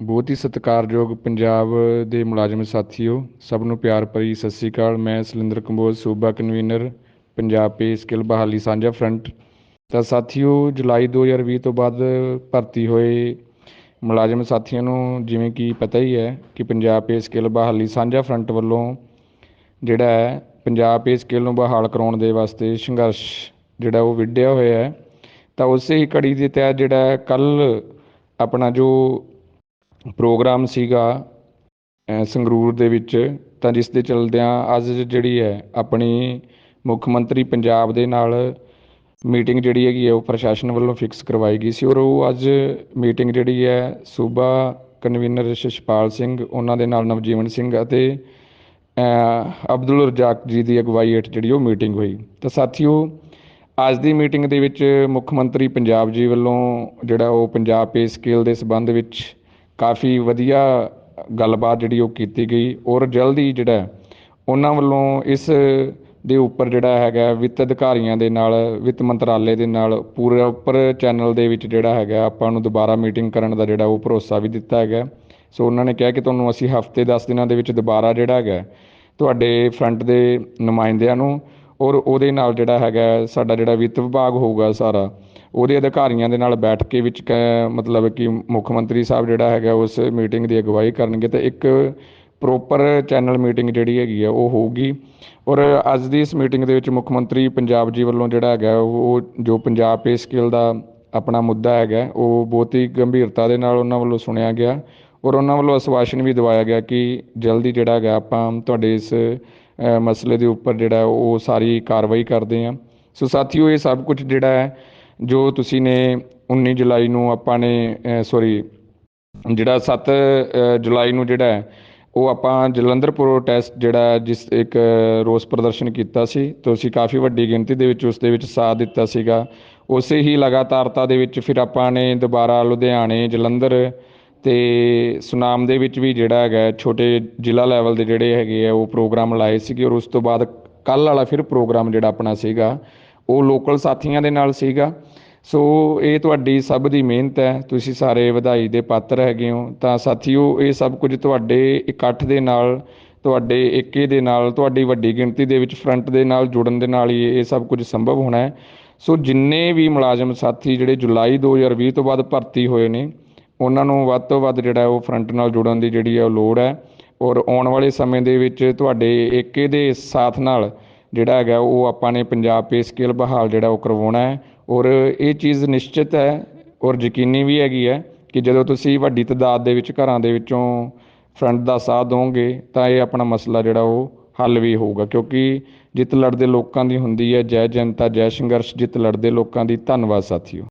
ਬਹੁਤ ਹੀ ਸਤਿਕਾਰਯੋਗ ਪੰਜਾਬ ਦੇ ਮੁਲਾਜ਼ਮ ਸਾਥੀਓ, ਸਭ ਨੂੰ ਪਿਆਰ ਭਰੀ ਸਤਿ ਸ਼੍ਰੀ ਅਕਾਲ। ਮੈਂ ਸਲਿੰਦਰ ਕੰਬੋਜ, ਸੂਬਾ ਕਨਵੀਨਰ, ਪੰਜਾਬ ਪੇ ਸਕਿੱਲ ਬਹਾਲੀ ਸਾਂਝਾ ਫਰੰਟ। ਤਾਂ ਸਾਥੀਓ, ਜੁਲਾਈ 2020 ਤੋਂ ਬਾਅਦ ਭਰਤੀ ਹੋਏ ਮੁਲਾਜ਼ਮ ਸਾਥੀਆਂ ਨੂੰ ਜਿਵੇਂ ਕਿ ਪਤਾ ਹੀ ਹੈ ਕਿ ਪੰਜਾਬ ਪੇ ਸਕਿੱਲ ਬਹਾਲੀ ਸਾਂਝਾ ਫਰੰਟ ਵੱਲੋਂ ਜਿਹੜਾ ਹੈ, ਪੰਜਾਬ ਪੇ ਸਕਿੱਲ ਨੂੰ ਬਹਾਲ ਕਰਾਉਣ ਦੇ ਵਾਸਤੇ ਸੰਘਰਸ਼ ਜਿਹੜਾ ਉਹ ਵਿੱਢਿਆ ਹੋਇਆ ਹੈ। ਤਾਂ ਉਸੇ ਹੀ ਕੜੀ ਦੇ ਤਹਿਤ ਜਿਹੜਾ ਕੱਲ ਆਪਣਾ ਜੋ ਪ੍ਰੋਗਰਾਮ ਸੀਗਾ ਸੰਗਰੂਰ ਦੇ ਵਿੱਚ, ਤਾਂ ਜਿਸ ਦੇ ਚਲਦਿਆਂ ਅੱਜ ਜਿਹੜੀ ਹੈ ਆਪਣੀ ਮੁੱਖ ਮੰਤਰੀ ਪੰਜਾਬ ਦੇ ਨਾਲ ਮੀਟਿੰਗ ਜਿਹੜੀ ਹੈਗੀ ਹੈ, ਉਹ ਪ੍ਰਸ਼ਾਸਨ ਵੱਲੋਂ ਫਿਕਸ ਕਰਵਾਈ ਗਈ ਸੀ ਔਰ ਉਹ ਅੱਜ ਮੀਟਿੰਗ ਜਿਹੜੀ ਹੈ, ਸੂਬਾ ਕਨਵੀਨਰ ਸ਼ਸ਼ਪਾਲ ਸਿੰਘ, ਉਹਨਾਂ ਦੇ ਨਾਲ ਨਵਜੀਵਨ ਸਿੰਘ ਅਤੇ ਅਬਦੁਲ ਰਜ਼ਾਕ ਜੀ ਦੀ ਅਗਵਾਈ ਹੇਠ ਜਿਹੜੀ ਉਹ ਮੀਟਿੰਗ ਹੋਈ। ਤਾਂ ਸਾਥੀਓ, ਅੱਜ ਦੀ ਮੀਟਿੰਗ ਦੇ ਵਿੱਚ ਮੁੱਖ ਮੰਤਰੀ ਪੰਜਾਬ ਜੀ ਵੱਲੋਂ ਜਿਹੜਾ ਉਹ ਪੰਜਾਬ ਪੇ ਸਕੇਲ ਦੇ ਸਬੰਧ ਵਿੱਚ ਕਾਫੀ ਵਧੀਆ ਗੱਲਬਾਤ ਜਿਹੜੀ ਉਹ ਕੀਤੀ ਗਈ ਔਰ ਜਲਦੀ ਜਿਹੜਾ ਉਹਨਾਂ ਵੱਲੋਂ ਇਸ ਦੇ ਉੱਪਰ ਜਿਹੜਾ ਹੈਗਾ ਵਿੱਤ ਅਧਿਕਾਰੀਆਂ ਦੇ ਨਾਲ, ਵਿੱਤ ਮੰਤਰਾਲੇ ਦੇ ਨਾਲ ਪੂਰੇ ਉੱਪਰ ਚੈਨਲ ਦੇ ਵਿੱਚ ਜਿਹੜਾ ਹੈਗਾ ਆਪਾਂ ਨੂੰ ਦੁਬਾਰਾ ਮੀਟਿੰਗ ਕਰਨ ਦਾ ਜਿਹੜਾ ਉਹ ਭਰੋਸਾ ਵੀ ਦਿੱਤਾ ਹੈਗਾ ਸੋ ਉਹਨਾਂ ਨੇ ਕਿਹਾ ਕਿ ਤੁਹਾਨੂੰ ਅਸੀਂ ਹਫ਼ਤੇ 10 ਦਿਨਾਂ ਦੇ ਵਿੱਚ ਦੁਬਾਰਾ ਜਿਹੜਾ ਹੈਗਾ ਤੁਹਾਡੇ ਫਰੰਟ ਦੇ ਨੁਮਾਇੰਦਿਆਂ ਨੂੰ ਔਰ ਉਹਦੇ ਨਾਲ ਜਿਹੜਾ ਹੈਗਾ ਸਾਡਾ ਜਿਹੜਾ ਵਿੱਤ ਵਿਭਾਗ ਹੋਊਗਾ ਸਾਰਾ ਉਹਦੇ ਅਧਿਕਾਰੀਆਂ ਦੇ ਨਾਲ ਬੈਠ ਕੇ ਵਿੱਚ ਕ- ਮਤਲਬ ਕਿ ਮੁੱਖ ਮੰਤਰੀ ਸਾਹਿਬ ਜਿਹੜਾ ਹੈਗਾ ਉਸ ਮੀਟਿੰਗ ਦੀ ਅਗਵਾਈ ਕਰਨਗੇ ਤੇ ਇੱਕ ਪ੍ਰੋਪਰ ਚੈਨਲ ਮੀਟਿੰਗ ਜਿਹੜੀ ਹੈਗੀ ਆ, ਉਹ ਹੋਊਗੀ। ਔਰ ਅੱਜ ਦੀ ਇਸ ਮੀਟਿੰਗ ਦੇ ਵਿੱਚ ਮੁੱਖ ਮੰਤਰੀ ਪੰਜਾਬ ਜੀ ਵੱਲੋਂ ਜਿਹੜਾ ਹੈਗਾ, ਉਹ ਜੋ ਪੰਜਾਬ ਪੇ ਸਕਿੱਲ ਦਾ ਆਪਣਾ ਮੁੱਦਾ ਹੈਗਾ, ਉਹ ਬਹੁਤ ਹੀ ਗੰਭੀਰਤਾ ਦੇ ਨਾਲ ਉਹਨਾਂ ਵੱਲੋਂ ਸੁਣਿਆ ਗਿਆ। ਔਰ ਉਹਨਾਂ ਵੱਲੋਂ ਆਸ਼ਵਾਸਨ ਵੀ ਦਿਵਾਇਆ ਗਿਆ ਕਿ ਜਲਦੀ ਜਿਹੜਾ ਹੈਗਾ, ਆਪਾਂ ਤੁਹਾਡੇ ਇਸ ਮਸਲੇ ਦੇ ਉੱਪਰ ਜਿਹੜਾ ਉਹ ਸਾਰੀ ਕਾਰਵਾਈ ਕਰਦੇ ਹਾਂ। ਸੋ ਸਾਥੀਓ, ਇਹ ਸਭ ਕੁਝ ਜਿਹੜਾ ਹੈ ਜੋ ਤੁਸੀਂ ਨੇ 19 ਜੁਲਾਈ ਨੂੰ ਆਪਾਂ ਨੇ ਸੌਰੀ ਜਿਹੜਾ 7 ਜੁਲਾਈ ਨੂੰ ਜਿਹੜਾ ਹੈ, ਉਹ ਆਪਾਂ ਜਲੰਧਰ ਪ੍ਰੋਟੈਸਟ ਜਿਹੜਾ ਜਿਸ ਇੱਕ ਰੋਸ ਪ੍ਰਦਰਸ਼ਨ ਕੀਤਾ ਸੀ ਤੁਸੀਂ ਕਾਫੀ ਵੱਡੀ ਗਿਣਤੀ ਦੇ ਵਿੱਚ ਉਸ ਦੇ ਵਿੱਚ ਸਾਥ ਦਿੱਤਾ ਸੀਗਾ। ਉਸੇ ਹੀ ਲਗਾਤਾਰਤਾ ਦੇ ਵਿੱਚ ਫਿਰ ਆਪਾਂ ਨੇ ਦੁਬਾਰਾ ਲੁਧਿਆਣੇ, ਜਲੰਧਰ ਤੇ ਸੁਨਾਮ ਦੇ ਵਿੱਚ ਵੀ ਜਿਹੜਾ ਹੈਗਾ ਛੋਟੇ ਜ਼ਿਲ੍ਹਾ ਲੈਵਲ ਦੇ ਜਿਹੜੇ ਹੈਗੇ ਆ, ਉਹ ਪ੍ਰੋਗਰਾਮ ਲਾਏ ਸੀਗੇ, ਔਰ ਉਸ ਤੋਂ ਬਾਅਦ ਕੱਲ ਵਾਲਾ ਫਿਰ ਪ੍ਰੋਗਰਾਮ ਜਿਹੜਾ ਆਪਣਾ ਸੀਗਾ ਉਹ ਲੋਕਲ ਸਾਥੀਆਂ ਦੇ ਨਾਲ ਸੀਗਾ। ਸੋ ਇਹ ਤੁਹਾਡੀ ਸਭ ਦੀ ਮਿਹਨਤ ਹੈ। ਤੁਸੀਂ ਸਾਰੇ ਵਧਾਈ ਦੇ ਪਾਤਰ ਹੈਗੇ ਹੋ। ਤਾਂ ਸਾਥੀਓ, ਇਹ ਸਭ ਕੁਝ ਤੁਹਾਡੇ ਇਕੱਠ ਦੇ ਨਾਲ, ਤੁਹਾਡੇ ਏਕੇ ਦੇ ਨਾਲ, ਤੁਹਾਡੀ ਵੱਡੀ ਗਿਣਤੀ ਦੇ ਵਿੱਚ ਫਰੰਟ ਦੇ ਨਾਲ, ਜੁੜਨ ਦੇ ਨਾਲ ਹੀ ਇਹ ਸਭ ਕੁਝ ਸੰਭਵ ਹੋਣਾ ਹੈ। ਸੋ ਜਿੰਨੇ ਵੀ ਮੁਲਾਜ਼ਮ ਸਾਥੀ ਜਿਹੜੇ ਜੁਲਾਈ 2020 ਤੋਂ ਬਾਅਦ ਭਰਤੀ ਹੋਏ ਨੇ, ਉਹਨਾਂ ਨੂੰ ਵੱਧ ਤੋਂ ਵੱਧ ਜਿਹੜਾ ਉਹ ਫਰੰਟ ਨਾਲ ਜੁੜਨ ਦੀ ਜਿਹੜੀ ਹੈ ਉਹ ਲੋੜ ਹੈ। ਔਰ ਆਉਣ ਵਾਲੇ ਸਮੇਂ ਦੇ ਵਿੱਚ ਤੁਹਾਡੇ ਏਕੇ ਦੇ ਸਾਥ ਨਾਲ ਜਿਹੜਾ ਹੈਗਾ, ਉਹ ਆਪਾਂ ਨੇ ਪੰਜਾਬ ਪੇ ਸਕੇਲ ਬਹਾਲ ਜਿਹੜਾ ਉਹ ਕਰਵਾਉਣਾ ਹੈ। ਔਰ ਇਹ ਚੀਜ਼ ਨਿਸ਼ਚਿਤ ਹੈ ਔਰ ਯਕੀਨੀ ਵੀ ਹੈਗੀ ਹੈ ਕਿ ਜਦੋਂ ਤੁਸੀਂ ਵੱਡੀ ਤਾਦਾਦ ਦੇ ਵਿੱਚ ਘਰਾਂ ਦੇ ਵਿੱਚੋਂ ਫਰੰਟ ਦਾ ਸਾਥ ਦੋਗੇ, ਤਾਂ ਇਹ ਆਪਣਾ ਮਸਲਾ ਜਿਹੜਾ ਉਹ ਹੱਲ ਵੀ ਹੋਊਗਾ। ਕਿਉਂਕਿ ਜਿੱਤ ਲੜਦੇ ਲੋਕਾਂ ਦੀ ਹੁੰਦੀ ਹੈ। ਜੈ ਜਨਤਾ, ਜੈ ਸੰਘਰਸ਼ ਜਿੱਤ ਲੜਦੇ ਲੋਕਾਂ ਦੀ। ਧੰਨਵਾਦ ਸਾਥੀਓ।